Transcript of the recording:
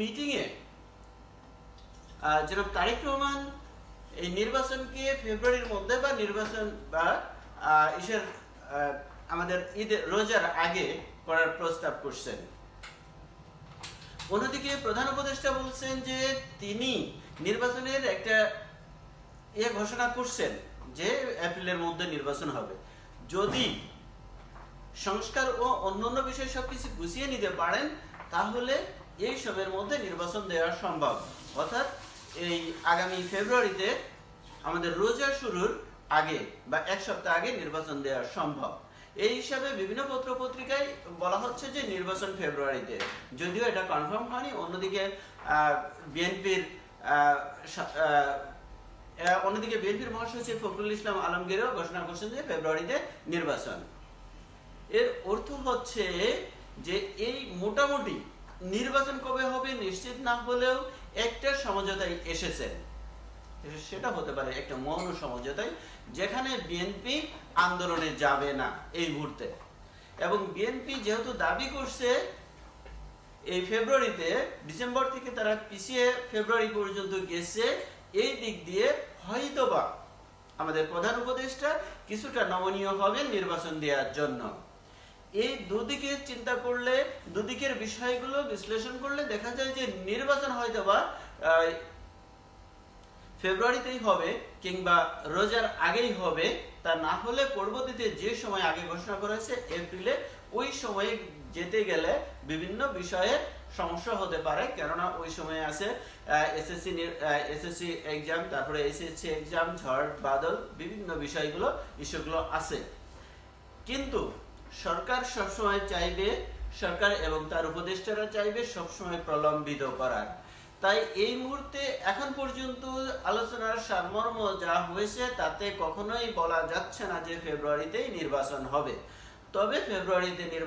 মিটিংয়ে জনাব তারেক রহমান এই নির্বাচনকে ফেব্রুয়ারির মধ্যে বা নির্বাচন বা ইসের আমাদের ঈদ, রোজার আগে করার প্রস্তাব করছেন। অন্যদিকে প্রধান উপদেষ্টা বলছেন যে তিনি নির্বাচনের একটা ইয়ে ঘোষণা করছেন যে এপ্রিলের মধ্যে নির্বাচন হবে। যদি সংস্কার ও অন্যান্য বিষয় সবকিছু গুছিয়ে নিতে পারেন, তাহলে এই সময়ের মধ্যে নির্বাচন দেওয়া সম্ভব। অর্থাৎ এই আগামী ফেব্রুয়ারিতে আমাদের রোজা শুরুর আগে বা এক সপ্তাহ আগে নির্বাচন দেওয়া সম্ভব। এই হিসাবে বিভিন্ন পত্র পত্রিকায় বলা হচ্ছে যে নির্বাচন ফেব্রুয়ারিতে। যদিও এটা কনফার্ম হয়নি, অন্যদিকে বিএনপির অন্যদিকে বিএনপির মহাসচিব ফখরুল ইসলাম আলমগীরও ঘোষণা করছেন যে ফেব্রুয়ারিতে নির্বাচন। এর অর্থ হচ্ছে যে এই মোটামুটি নির্বাচন কবে হবে নিশ্চিত না হলেও একটা সমঝোতায় এসেছে সেটা হতে পারে একটা মৌন সমঝোতায়, যেখানে বিএনপি আন্দোলনে যাবে না এই মুহূর্তে। এবং বিএনপি যেহেতু দাবি করছে, এই ফেব্রুয়ারিতে, ডিসেম্বর থেকে তারা পিছিয়ে ফেব্রুয়ারি পর্যন্ত গেছে, এই দিক দিয়ে হয়তোবা আমাদের প্রধান উপদেষ্টা কিছুটা নমনীয় হবেন নির্বাচন দেওয়ার জন্য। এই দুদিকে চিন্তা করলে, দুদিকের বিষয়গুলো বিশ্লেষণ করলে দেখা যায় যে নির্বাচন হয়তো বা ফেব্রুয়ারিতেই হবে কিংবা রোজার আগেই হবে, তা না হলে পরবর্তীতে যে সময় আগে ঘোষণা করা হয়েছে, এপ্রিলে ওই সময়ে যেতে গেলে বিভিন্ন বিষয়ে সমস্যা হতে পারে। কেননা ওই সময়ে আছে এসএসসি এসএসসি এক্সাম তারপরে এসএসসি এক্সাম ঝড়, বাদল, বিভিন্ন বিষয়গুলো ইস্যুগুলো আছে। কিন্তু সরকার সবসময় চাইবে, সরকার এবং তার উপদেষ্টারা চাইবে সবসময় প্রলম্বিত করার। তাই এই মুহূর্তে এখন পর্যন্ত আলোচনার সারমর্ম যা হয়েছে তাতে কখনোই বলা যাচ্ছে না যে ফেব্রুয়ারিতেই নির্বাচন হবে। তবে ফেব্রুয়ারিতে নির্বাচন